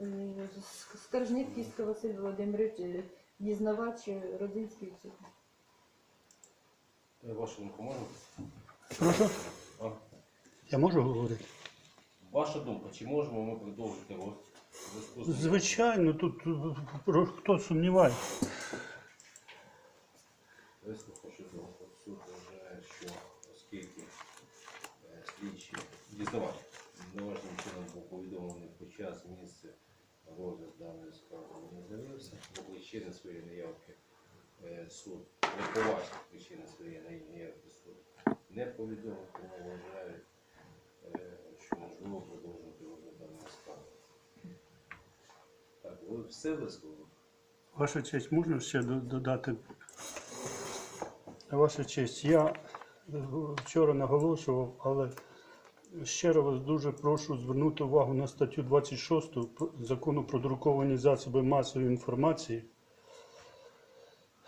Е, Скаржник Кістка Василь Володимирович, е, дізнавач е, Родинський суд. Вашу думку? Прошу, А? я можу говорити? Ваша думка, чи можемо ми продовжити з- Звичайно, тут про хто сумнівається. Висновку щодо суд вважає, що оскільки слідчі дізнавач належним чином був повідомлений про час місце розгляд даної справи не з'явився, бо причини своєї неявки е, суд не побачив причини своєї неявки суд не повідомив, тому вважає, е, що можливо продовжувати розгляд даної справи. Так, ви все висловили? Ваша честь, можна ще додати? Ваша честь, я вчора наголошував, але щиро вас дуже прошу звернути увагу на статтю 26 закону про друковані засоби масової інформації,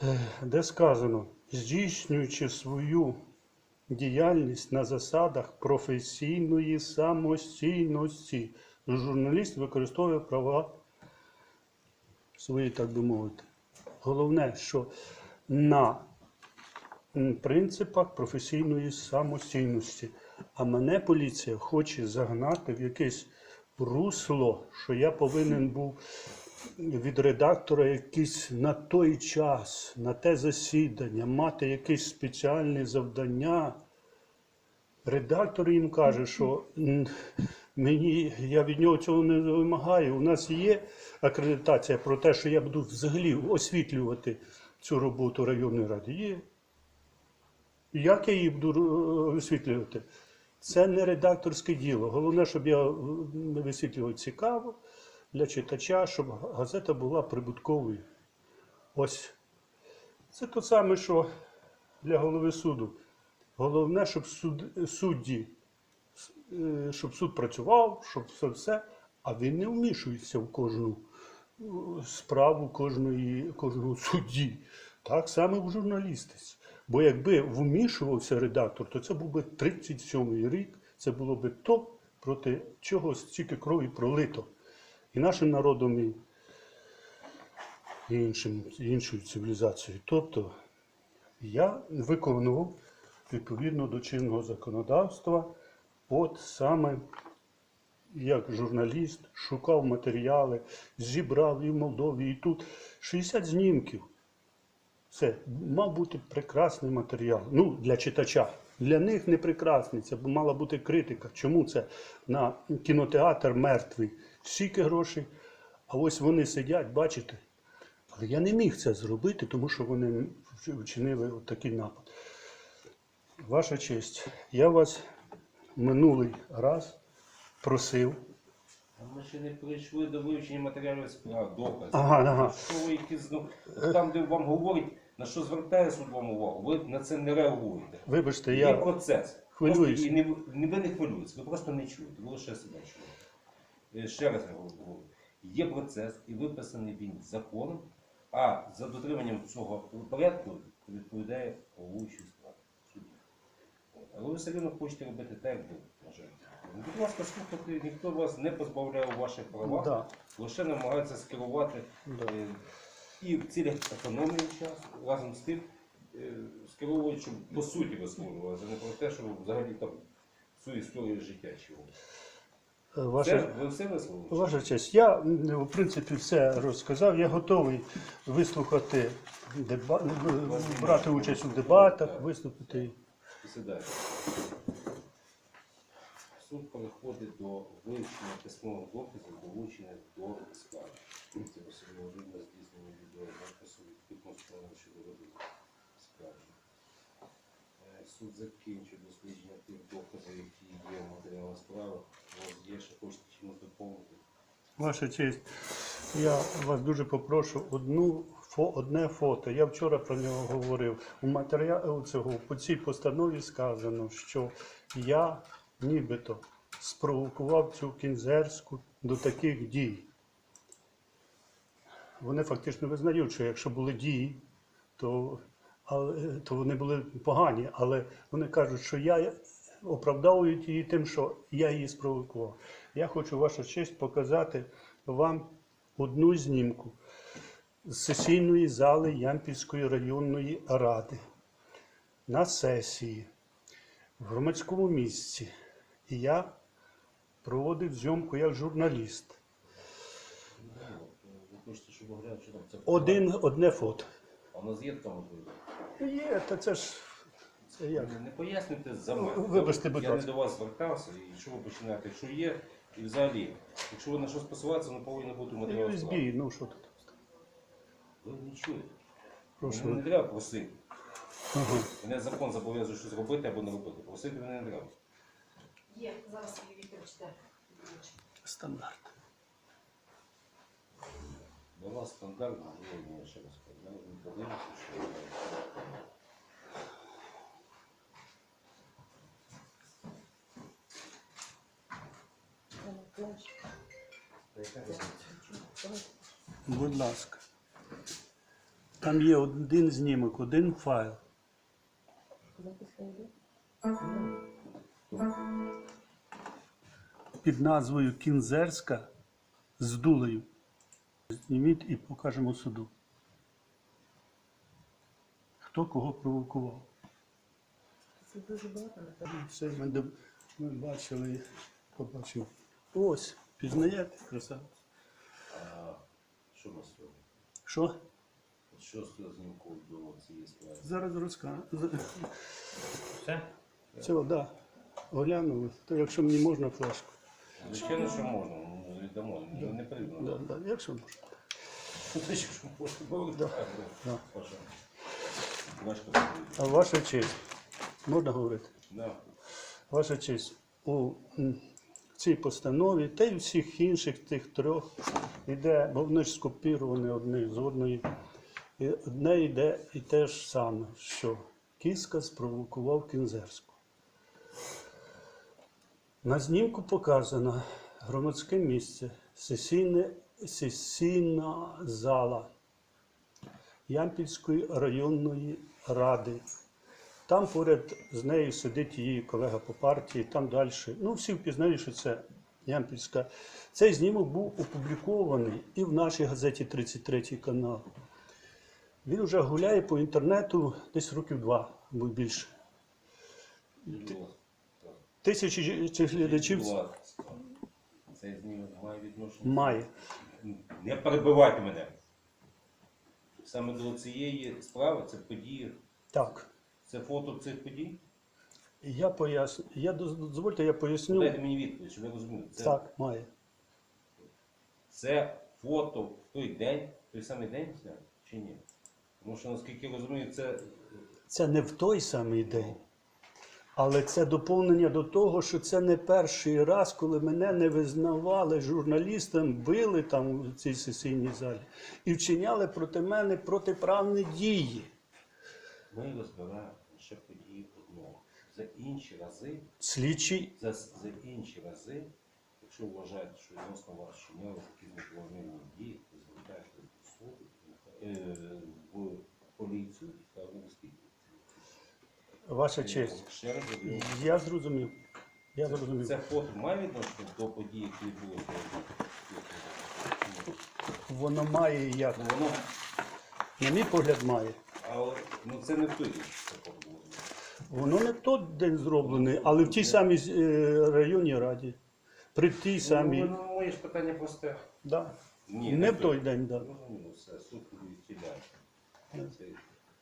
е, де сказано, здійснюючи свою діяльність на засадах професійної самостійності, журналіст використовує права свої, так би мовити. Головне, що на принципах професійної самостійності. А мене поліція хоче загнати в якесь русло, що я повинен був від редактора якийсь на той час, на те засідання, мати якесь спеціальне завдання. Редактор їм каже, що мені я від нього цього не вимагаю. У нас є акредитація про те, що я буду взагалі освітлювати цю роботу районної ради. Є. Як я її буду е, висвітлювати? Це не редакторське діло. Головне, щоб я не висвітлював цікаво для читача, щоб газета була прибутковою. Ось. Це те саме, що для голови суду. Головне, щоб суд, судді, е, щоб суд працював, щоб все все, а він не вмішується в кожну е, справу кожної, кожного судді. Так само в журналістиці. Бо якби вмішувався редактор, то це був би 37-й рік, це було би то, проти чого стільки крові пролито. І нашим народом, і, іншим, іншою цивілізацією. Тобто я виконував відповідно до чинного законодавства, от саме як журналіст, шукав матеріали, зібрав і в Молдові, і тут 60 знімків. Це мав бути прекрасний матеріал. Ну, для читача. Для них не прекрасний, це мала бути критика. Чому це на кінотеатр мертвий? Стільки грошей. А ось вони сидять, бачите. Але я не міг це зробити, тому що вони вчинили такий напад. Ваша честь, я вас минулий раз просив. Ми ще не прийшли до вивчення матеріалів справ, доказів. Ага, ага. Що ви якісь, ну, там, де вам говорять, на що звертає суд вам увагу, ви на це не реагуєте. Вибачте, Є я процес. хвилююсь. Просто, і не, не ви не хвилюєтесь, ви просто не чуєте, ви лише себе чуєте. Е, Ще раз я говорю, є процес і виписаний він законом, а за дотриманням цього порядку відповідає головуючий справи судді. От. Але ви все одно хочете робити так, як ви вважаєте. Ну, Будь ласка, слухайте, ніхто вас не позбавляє ваших прав, Да. лише намагається скерувати Да. е, і в цілях економії часу, разом з тим, е, скеровують, щоб по суті висловлювалися, а не про те, що взагалі там всю історію життя чого. Е, Це, ви все висловили? ваша честь, я м, в принципі все розказав. Я готовий вислухати деба... брати участь у дебатах, виступити. Сідайте. Суд переходить до вивчення письмових доказів, долучених до справи. Це особливо видно здійснення відеозапису відповідно щодо ведення справи. Е, Суд закінчив дослідження тих доказів, які є в матеріалах справи. У вас є, що хочете чимось доповнити. Ваша честь, я вас дуже попрошу одну фо, одне фото. Я вчора про нього говорив. У матеріалі цього по цій постанові сказано, що я нібито спровокував цю кінзерську до таких дій. Вони фактично визнають, що якщо були дії, то, але, то вони були погані, але вони кажуть, що я оправдовують її тим, що я її спровокував. Я хочу, ваша честь, показати вам одну знімку з сесійної зали Ямпільської районної ради на сесії в громадському місці. І я проводив зйомку як журналіст. Там Один, одне фото. А у нас є можливість? Є, та це ж це як? Не пояснюйте за мене. Вибачте, будь Я не до вас звертався, і що ви починаєте? Якщо є, і взагалі, якщо ви на щось посилаєтеся, не повинно бути матеріал справи. USB, ну що тут? Ви не чуєте. Прошу. Мене не треба просити. Ага. Мене закон зобов'язує щось робити або не робити. Просити мене не треба. Є, зараз Вікторович читає. Стандарт. Для вас стандарт, я ще раз кажу. Я не подивлюся, що? Будь ласка. Там є один знімок, один файл. Записка йде? Під назвою Кінзерська з дулею. Зніміть і покажемо суду. Хто кого провокував. Це дуже багато. Все ми, ми бачили, побачимо. Ось, пізнаєте, красавець. А що нас сьогодні? Що? Що з цього знімку до цієї справи? Зараз розкажу. Все? Так. Оглянули. То якщо мені можна флешку. Звичайно, що можна, ну, віддамо, не, не потрібно. Да, да, якщо можна. Ну, те, що можна, було, так, Да. Паша. Важко потрібно. А ваша честь, можна говорити? Да. Ваша честь, у м, цій постанові та й всіх інших тих трьох іде, бо вони ж скопіровані одне з одної. І одне йде і те ж саме, що Кіска спровокував Кінзерську. На знімку показано громадське місце, сесійне, сесійна зала Ямпільської районної ради. Там поряд з нею сидить її колега по партії, там далі. Ну, всі впізнають, що це Ямпільська. Цей знімок був опублікований і в нашій газеті 33 канал. Він вже гуляє по інтернету десь років два або більше. Тисячі цих глядачів. Цей має відношення. має. Не перебивайте мене. Саме до цієї справи це події, Так. це фото цих подій. Я поясню. Я доз- дозвольте, я поясню. Дайте мені відповідь, щоб я розумів. Це, Так, має. це фото в той день, в той самий день зняли чи ні? Тому що, наскільки я розумію, це Це не в той самий день. Але це доповнення до того, що це не перший раз, коли мене не визнавали журналістом, били там у цій сесійній залі і вчиняли проти мене протиправні дії. ми розбираємо лише події одного. За інші рази Слідчий За, за інші рази, якщо вважаєте, що відносно вас вчиняли якісь неправомірні дії, то звертаєте до суду, е, в поліцію та в. Ваша честь. Ще раз говорю, Я зрозумів. Я зрозумів. це фото має відношення до подій, які були Воно має як. Ну, воно, На мій погляд, має. але ну, це не в той день, це фото було. Воно не в той день зроблене, але в тій самій е, районній раді. При тій самій. Ну, ну, моє ж питання просте. Да. Ні, не в той день, так. Да. Ну, все, суд відділяє. Це-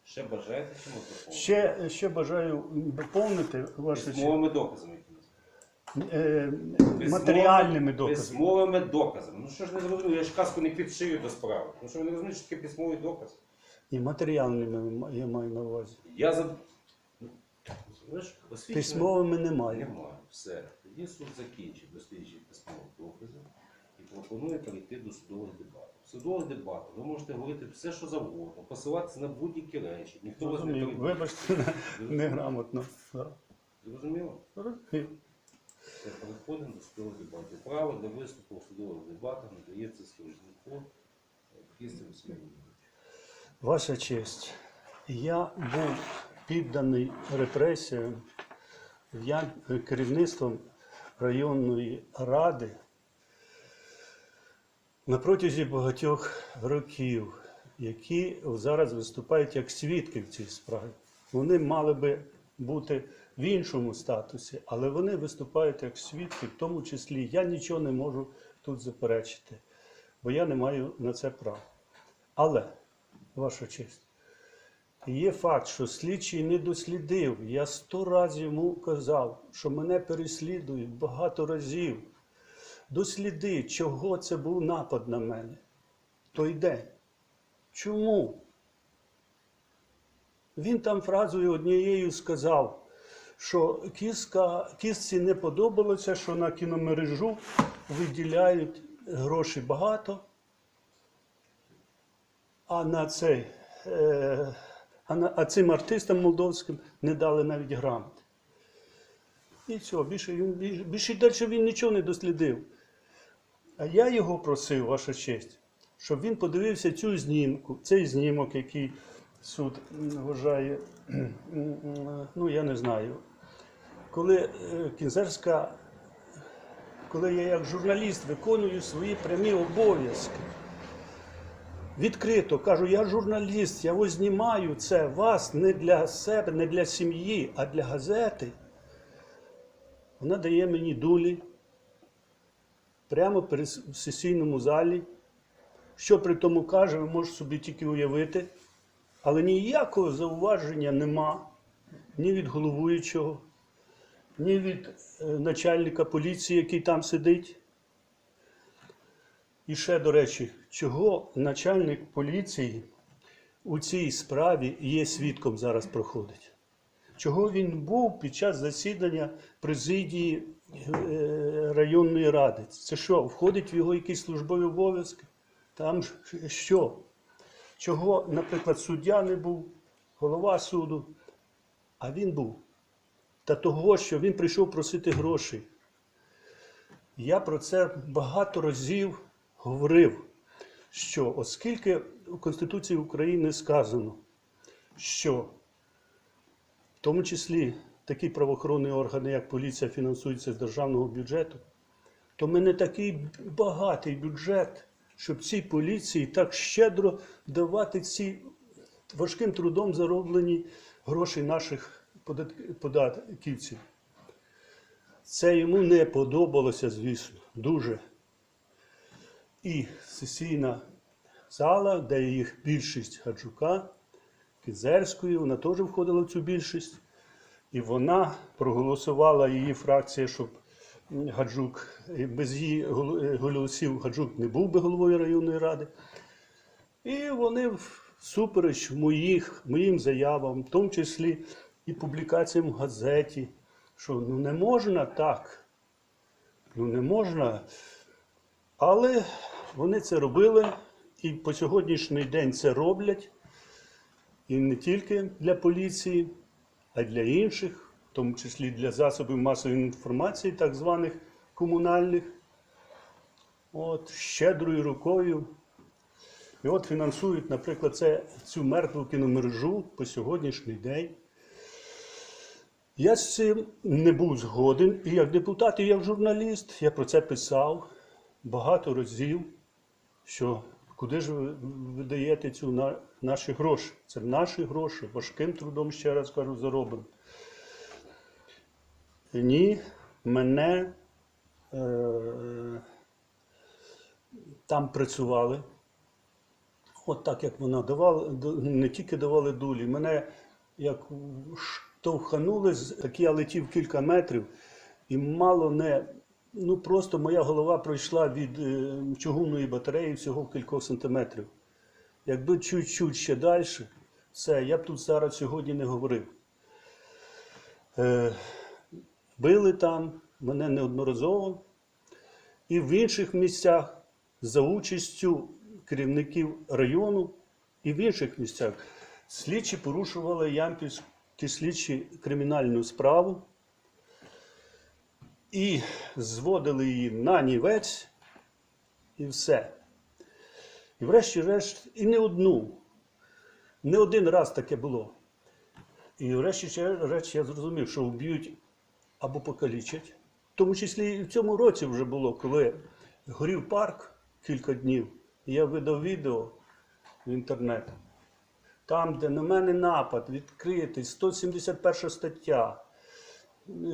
Ще бажаєте чимось доповнити? Ще, ще бажаю доповнити честь. Письмовими доказами. якимись. Е, матеріальними доказами. Письмовими доказами. Ну що ж не зрозуміло, я ж казку не підшию до справи. Ну що ви не розумієте, що таке письмовий доказ? І матеріальними я маю на увазі. Я за. Ну, ви ж освічений- Письмовими немає. Немає. Все. Тоді суд закінчить дослідження письмових доказів і пропонує перейти до судових дебатів. В судових ви можете говорити все, що завгодно, посилатися на будь-які речі. Ніхто вас не Розумію. Вибачте, неграмотно. Зрозуміло? Розумію. Це переходимо до судових дебатів. Право для виступу у судових дебатах надається служнику Кістем Сміловичу. Ваша честь, я був підданий репресіям Я- керівництвом районної ради на протязі багатьох років, які зараз виступають як свідки в цій справі. Вони мали би бути в іншому статусі, але вони виступають як свідки, в тому числі я нічого не можу тут заперечити, бо я не маю на це права. Але, ваша честь, є факт, що слідчий не дослідив. Я сто разів йому казав, що мене переслідують багато разів. Досліди, чого це був напад на мене той день. Чому? Він там фразою однією сказав, що кіска, кісці не подобалося, що на кіномережу виділяють гроші багато, а на цей, е, а, на, а цим артистам молдовським не дали навіть грамоти. І все, більше, більше, більше далі він нічого не дослідив. А я його просив, ваша честь, щоб він подивився цю знімку, цей знімок, який суд вважає, ну я не знаю. Коли е, Кінзерська, коли я як журналіст виконую свої прямі обов'язки, відкрито кажу, я журналіст, я ось знімаю це вас не для себе, не для сім'ї, а для газети. Вона дає мені дулі прямо в сесійному залі. Що при тому каже, ви можете собі тільки уявити. Але ніякого зауваження нема ні від головуючого, ні від е, начальника поліції, який там сидить. І ще, до речі, чого начальник поліції у цій справі є свідком зараз проходить? Чого він був під час засідання президії районної ради? Це що, входить в його якісь службові обов'язки? Там що? Чого, наприклад, суддя не був, голова суду, а він був. Та того, що він прийшов просити грошей. Я про це багато разів говорив, що оскільки у Конституції України сказано, що в тому числі такі правоохоронні органи, як поліція, фінансуються з державного бюджету, то ми не такий багатий бюджет, щоб цій поліції так щедро давати ці важким трудом зароблені гроші наших податківців. Це йому не подобалося, звісно, дуже. І сесійна зала, де їх більшість Гаджука, Кізерської, вона теж входила в цю більшість. І вона проголосувала її фракція, щоб Гаджук без її е, голосів Гаджук не був би головою районної ради. І вони всупереч моїх, моїм заявам, в тому числі і публікаціям в газеті, що ну не можна так. Ну не можна. Але вони це робили і по сьогоднішній день це роблять. І не тільки для поліції, а для інших, в тому числі для засобів масової інформації, так званих комунальних. От, щедрою рукою. І от фінансують, наприклад, це, цю мертву кіномережу по сьогоднішній день. Я з цим не був згоден. І як депутат, і як журналіст, я про це писав багато разів, що куди ж ви видаєте цю на, наші гроші? Це наші гроші, важким трудом, ще раз кажу, зароблено. Ні, мене е, там працювали. От так як вона давала, не тільки давали дулі, мене як штовханули, так я летів кілька метрів, і мало не. Ну просто моя голова пройшла від е, чугунної батареї всього в кількох сантиметрів. Якби чуть-чуть ще далі, все, я б тут зараз сьогодні не говорив. Е, били там мене неодноразово і в інших місцях за участю керівників району і в інших місцях. Слідчі порушували ямпільські слідчі кримінальну справу і зводили її на нівець і все. І врешті-решт, і не одну, не один раз таке було. І врешті-решт я зрозумів, що вб'ють або покалічать. В тому числі і в цьому році вже було, коли горів парк кілька днів. і Я видав відео в інтернет. Там, де на мене напад відкритий, 171 стаття,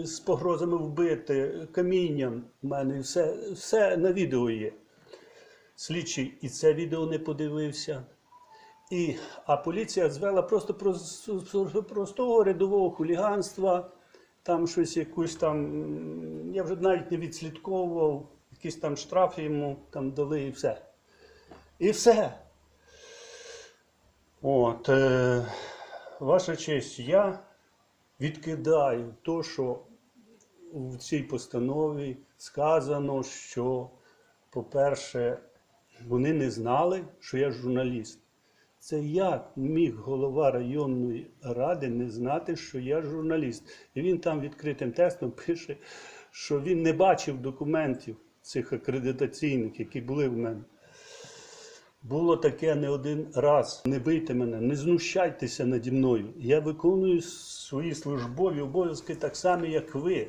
з погрозами вбити, камінням в мене, все, все на відео є. Слідчий і це відео не подивився. І, а поліція звела просто про, про- простого рядового хуліганства, там щось якусь там, я вже навіть не відслідковував, якийсь там штраф йому там дали і все. І все. От, е, ваша честь, я відкидаю то, що в цій постанові сказано, що, по-перше, вони не знали, що я журналіст. Це як міг голова районної ради не знати, що я журналіст? І він там відкритим текстом пише, що він не бачив документів цих акредитаційних, які були в мене. Було таке не один раз. Не бийте мене, не знущайтеся наді мною. Я виконую свої службові обов'язки так само, як ви.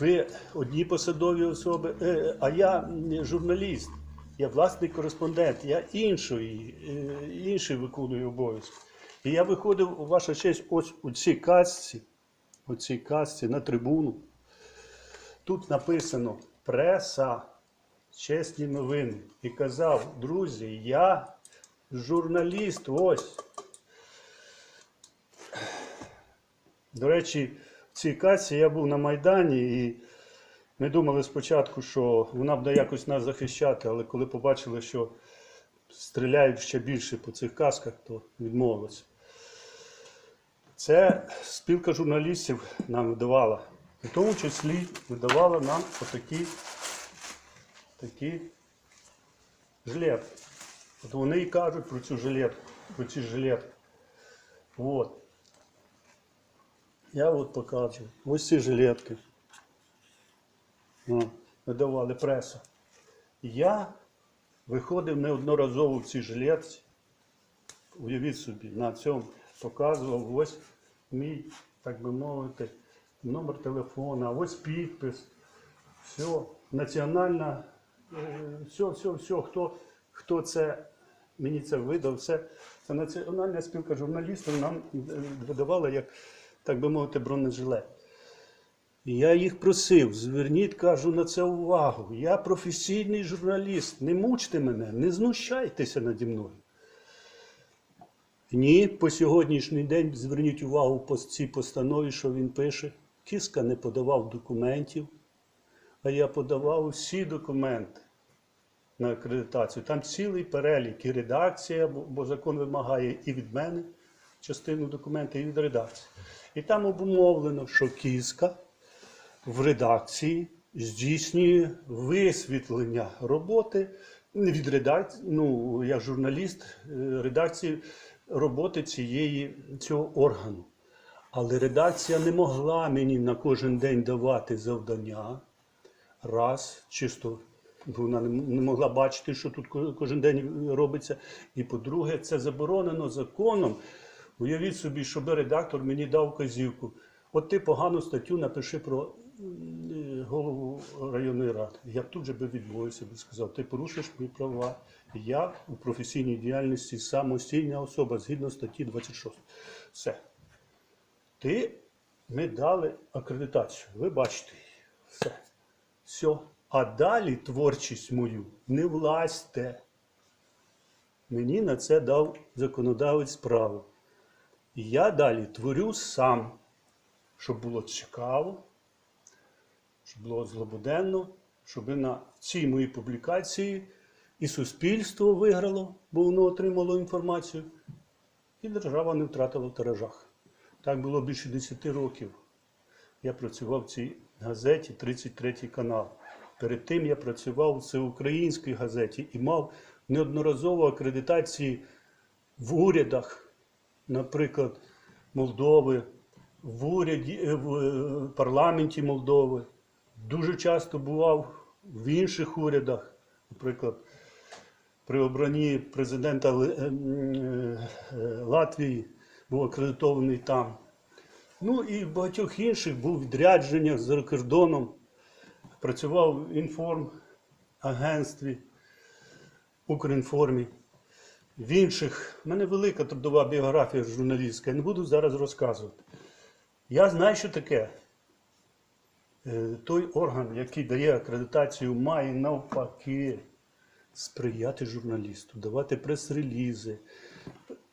Ви одні посадові особи, е, а я журналіст, я власний кореспондент, я іншої, е, інший виконую обов'язки. І я виходив, ваша честь, ось у цій касці, у цій касці на трибуну. Тут написано преса, чесні новини. І казав, друзі, я журналіст, ось. До речі, в цій касі я був на Майдані і ми думали спочатку, що вона буде якось нас захищати, але коли побачили, що стріляють ще більше по цих касках, то відмовилися. Це спілка журналістів нам видавала. В тому числі видавала нам отакі такі жилетки. От вони і кажуть про цю жилетку, про ці жилетки. От. Я от покажу. Ось ці жилетки. Видавали преса. Я виходив неодноразово в цій жилетці. Уявіть собі, на цьому показував ось мій, так би мовити, номер телефона, ось підпис. Все, національна, все, все, все, хто, хто це мені це видав, все. Це національна спілка журналістів нам видавала як, так би мовити, бронежилет. Я їх просив, зверніть, кажу, на це увагу. Я професійний журналіст, не мучте мене, не знущайтеся наді мною. Ні, по сьогоднішній день зверніть увагу по цій постанові, що він пише. Кіска не подавав документів, а я подавав всі документи на акредитацію. Там цілий перелік і редакція, бо, закон вимагає і від мене частину документів, і від редакції. І там обумовлено, що кіска в редакції здійснює висвітлення роботи від редакції, ну, як журналіст е, редакції роботи цієї, цього органу. Але редакція не могла мені на кожен день давати завдання. Раз, чисто вона не могла бачити, що тут кожен день робиться. І по-друге, це заборонено законом. Уявіть собі, щоб редактор мені дав вказівку. От ти погану статтю напиши про е, голову районної ради. Я б тут же би відмовився, би сказав, ти порушиш мої права. Я у професійній діяльності самостійна особа згідно статті 26. Все. Ти ми дали акредитацію. Ви бачите. Все. Все. А далі творчість мою не влазьте. Мені на це дав законодавець право. І я далі творю сам, щоб було цікаво, щоб було злободенно, щоб на цій моїй публікації і суспільство виграло, бо воно отримало інформацію, і держава не втратила в тиражах. Так було більше 10 років. Я працював в цій газеті 33 канал. Перед тим я працював в всеукраїнській газеті і мав неодноразово акредитації в урядах, наприклад, Молдови, в уряді, е, в е, парламенті Молдови. Дуже часто бував в інших урядах, наприклад, при обранні президента е, Латвії був акредитований там. Ну і в багатьох інших був в відрядженнях за кордоном. Працював в інформ агентстві, Укрінформі, в інших. У мене велика трудова біографія журналістська, я не буду зараз розказувати. Я знаю, що таке. Е, Той орган, який дає акредитацію, має навпаки сприяти журналісту, давати прес-релізи,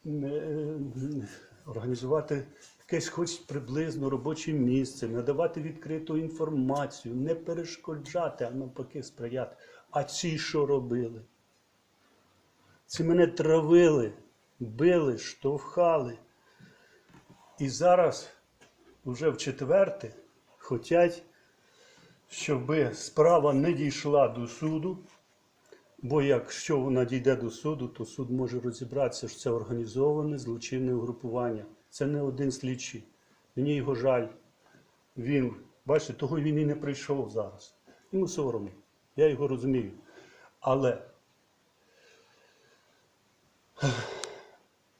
е, організувати якесь хоч приблизно робоче місце, надавати відкриту інформацію, не перешкоджати, а навпаки сприяти. А ці що робили? Ці мене травили, били, штовхали. І зараз, вже в четверте, хочуть, щоб справа не дійшла до суду. Бо якщо вона дійде до суду, то суд може розібратися, що це організоване злочинне угрупування. Це не один слідчий. Мені його жаль. Він, бачите, того він і не прийшов зараз. Йому соромно. Я його розумію. Але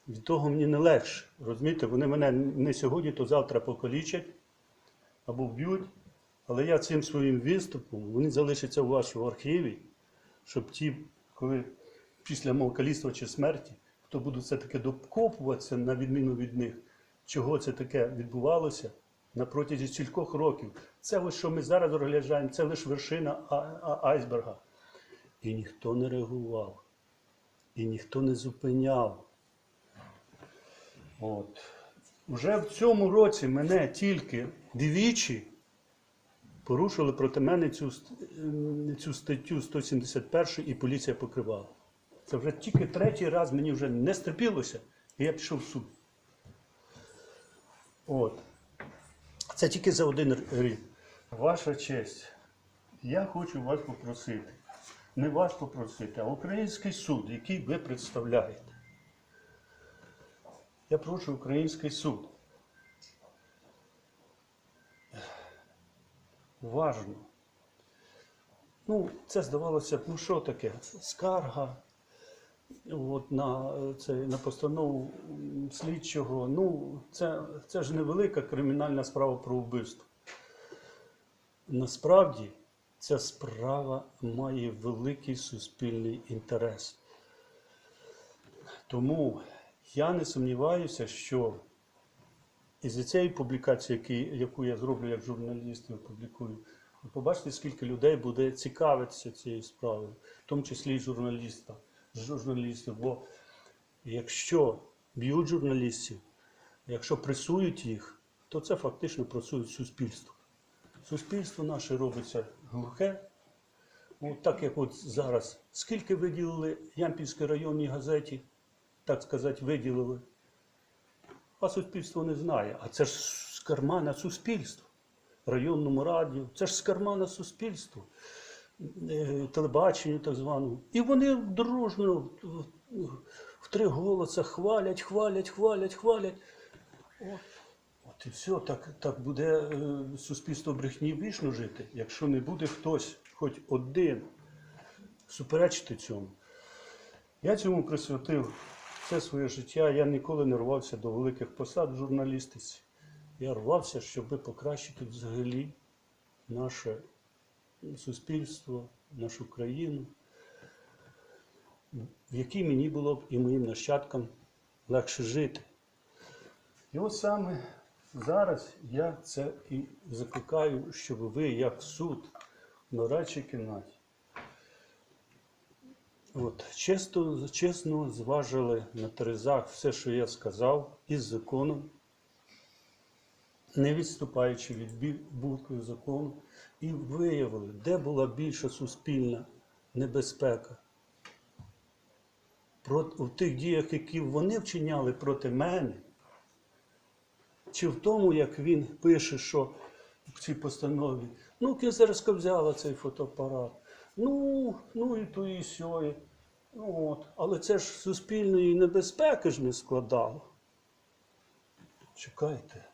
від того мені не легше. Розумієте, вони мене не сьогодні, то завтра покалічать або вб'ють. Але я цим своїм виступом, вони залишаться у вашому архіві щоб ті, коли після мого каліцтва чи смерті, хто будуть все-таки докопуватися на відміну від них, чого це таке відбувалося на протязі стількох років. Це ось що ми зараз розглядаємо, це лише вершина айсберга. І ніхто не реагував, і ніхто не зупиняв. От. Уже в цьому році мене тільки двічі порушили проти мене цю, цю статтю 171 і поліція покривала. Це вже тільки третій раз мені вже не стерпілося, і я пішов в суд. От. Це тільки за один рік. Ваша честь, я хочу вас попросити. Не вас попросити, а український суд, який ви представляєте. Я прошу український суд. уважно. Ну, це здавалося б, ну що таке? Скарга от, на, е, це, на постанову слідчого. Ну, це, це ж невелика кримінальна справа про вбивство. Насправді ця справа має великий суспільний інтерес. Тому я не сумніваюся, що із цієї публікації, яку я зроблю як журналіст і опублікую, ви побачите, скільки людей буде цікавитися цією справою, в тому числі і журналіста, журналістів. Бо якщо б'ють журналістів, якщо пресують їх, то це фактично працюють суспільство. Суспільство наше робиться глухе. От так як от зараз, скільки виділили Ямпільській районній газеті, так сказати, виділили а суспільство не знає. А це ж з кармана суспільства. Районному радіо, це ж з кармана суспільства, телебаченню так званому. І вони дружно в- в три голоса хвалять, хвалять, хвалять, хвалять. От, от і все, так, так буде е, суспільство брехні вічно жити, якщо не буде хтось, хоч один, суперечити цьому. Я цьому присвятив все своє життя. Я ніколи не рвався до великих посад в журналістиці. Я рвався, щоб покращити взагалі наше суспільство, нашу країну, в якій мені було б і моїм нащадкам легше жити. І от саме зараз я це і закликаю, щоб ви, як суд, в нарадчій кімнаті, От, чесно, чесно зважили на терезах все, що я сказав, із законом, не відступаючи від букви закону, і виявили, де була більша суспільна небезпека. В тих діях, які вони вчиняли проти мене, чи в тому, як він пише, що в цій постанові, ну, Кизерська взяла цей фотоапарат, ну, ну і то, і сьоє. Ну, от. Але це ж суспільної небезпеки ж не складало. Чекайте,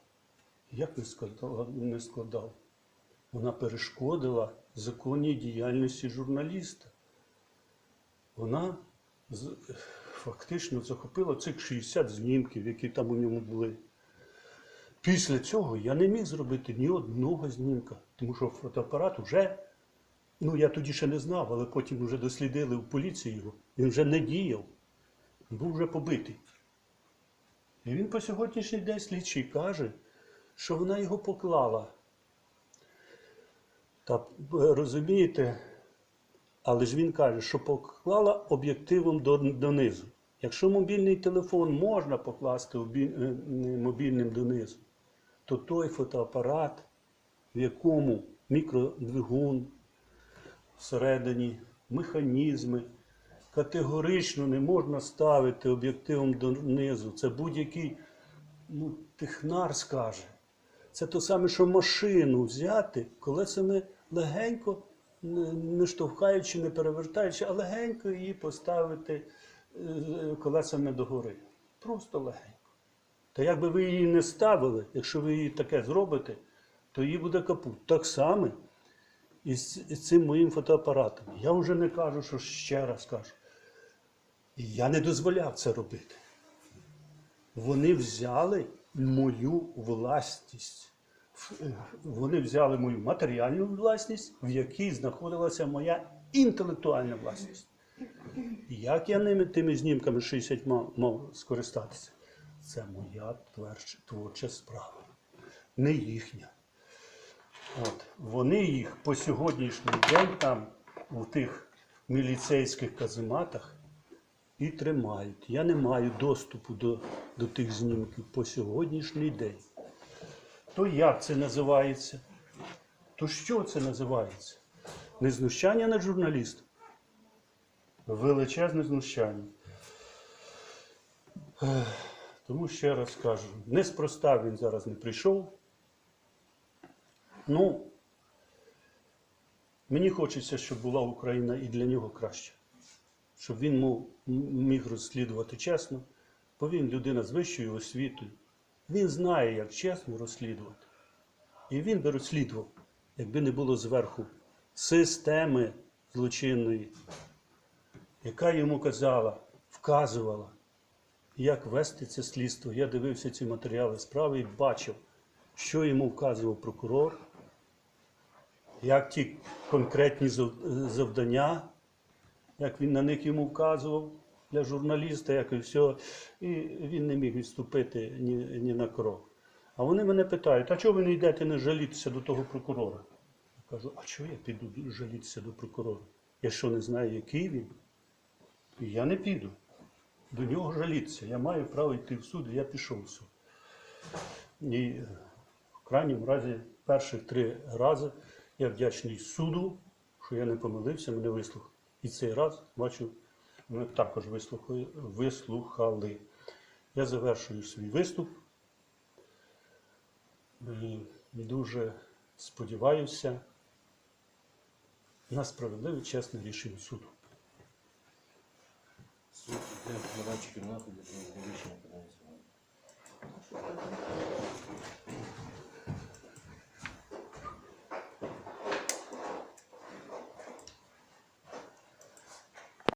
як не складав, не складав? Вона перешкодила законній діяльності журналіста. Вона фактично захопила цих 60 знімків, які там у ньому були. Після цього я не міг зробити ні одного знімка, тому що фотоапарат вже Ну, я тоді ще не знав, але потім вже дослідили в поліції його. Він вже не діяв. Був вже побитий. І він по сьогоднішній день слідчий каже, що вона його поклала. Та розумієте, але ж він каже, що поклала об'єктивом донизу. Якщо мобільний телефон можна покласти е, мобільним донизу, то той фотоапарат, в якому мікродвигун всередині, механізми, категорично не можна ставити об'єктивом донизу. Це будь-який ну, технар скаже. Це то саме, що машину взяти, колесами легенько, не не штовхаючи, не перевертаючи, а легенько її поставити е, колесами догори. Просто легенько. Та якби ви її не ставили, якщо ви її таке зробите, то її буде капут. Так само і з, цим моїм фотоапаратом. Я вже не кажу, що ще раз кажу. Я не дозволяв це робити. Вони взяли мою власність. Е, Вони взяли мою матеріальну власність, в якій знаходилася моя інтелектуальна власність. Як я ними тими знімками 60 мав, мав скористатися? Це моя творча, творча справа, не їхня. От. Вони їх по сьогоднішній день там, у тих міліцейських казематах, і тримають. Я не маю доступу до, до тих знімків по сьогоднішній день. То як це називається? То що це називається? Не знущання над журналістом? Величезне знущання. Тому ще раз кажу, неспроста він зараз не прийшов. Ну, мені хочеться, щоб була Україна і для нього краще. Щоб він мов- міг розслідувати чесно, бо він людина з вищою освітою. Він знає, як чесно розслідувати. І він би розслідував, якби не було зверху системи злочинної, яка йому казала, вказувала, як вести це слідство. Я дивився ці матеріали справи і бачив, що йому вказував прокурор, як ті конкретні завдання, як він на них йому вказував для журналіста, як і все. І він не міг відступити ні, ні на крок. А вони мене питають, а чого ви не йдете не жалітися до того прокурора? Я кажу, а чого я піду жалітися до прокурора? Я що не знаю, який він? Я не піду. До нього жалітися. Я маю право йти в суд, і я пішов в суд. І в крайньому разі, перших три рази я вдячний суду, що я не помилився, мене вислухали. І цей раз, бачу, мене також вислухали. Я завершую свій виступ. І дуже сподіваюся на справедливе чесне рішення суду. Суд іде в кімнату для вирішення